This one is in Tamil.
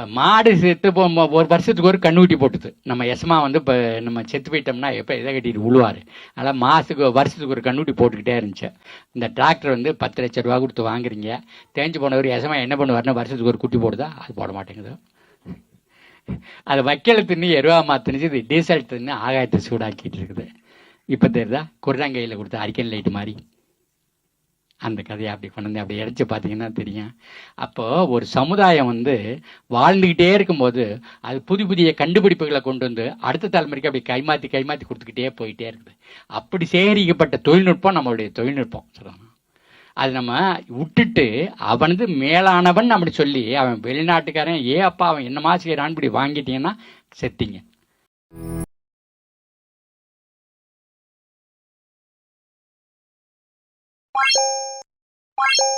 இப்போ மாடு செத்து போ ஒரு வருஷத்துக்கு ஒரு கண்ணுக்குட்டி போட்டுது. நம்ம எசமா வந்து இப்போ நம்ம செத்து போயிட்டோம்னா எப்போ இதை கட்டிட்டு உழுவார்? அதனால் மாதத்துக்கு வருஷத்துக்கு ஒரு கண்ணுக்குட்டி போட்டுக்கிட்டே இருந்துச்சு. இந்த டிராக்டர் வந்து பத்து லட்ச ரூபா கொடுத்து வாங்குறீங்க. தேஞ்சு போனவர் எசமா என்ன பண்ணுவாருன்னா வருஷத்துக்கு ஒரு குட்டி போடுதா? அது போட மாட்டேங்குது. அது வைக்கல தின்னு எருவா மாத்தினுச்சு இது டீசல் தின்னு ஆகாயத்தை சூடாக்கிட்டு இருக்குது. இப்போ தெரியுதா? குர்ராங்கையில் கொடுத்த அரிக்கன் லைட்டு மாதிரி. அந்த கதையை அப்படி கொண்டு வந்து அப்படி இடைச்சி பார்த்தீங்கன்னா தெரியும். அப்போது ஒரு சமுதாயம் வந்து வாழ்ந்துக்கிட்டே இருக்கும்போது அது புதிய புதிய கண்டுபிடிப்புகளை கொண்டு வந்து அடுத்த தலைமுறைக்கு அப்படி கைமாற்றி கைமாற்றி கொடுத்துக்கிட்டே போயிட்டே இருக்குது. அப்படி சேகரிக்கப்பட்ட தொழில்நுட்பம் நம்மளுடைய தொழில்நுட்பம் சொல்லணும் அது நம்ம விட்டுட்டு அவனது மேலானவன் அப்படி சொல்லி அவன் வெளிநாட்டுக்காரன் ஏ அப்பா அவன் என்னமா செய்கிறான்னு இப்படி வாங்கிட்டீங்கன்னா செத்தீங்க. you Bye.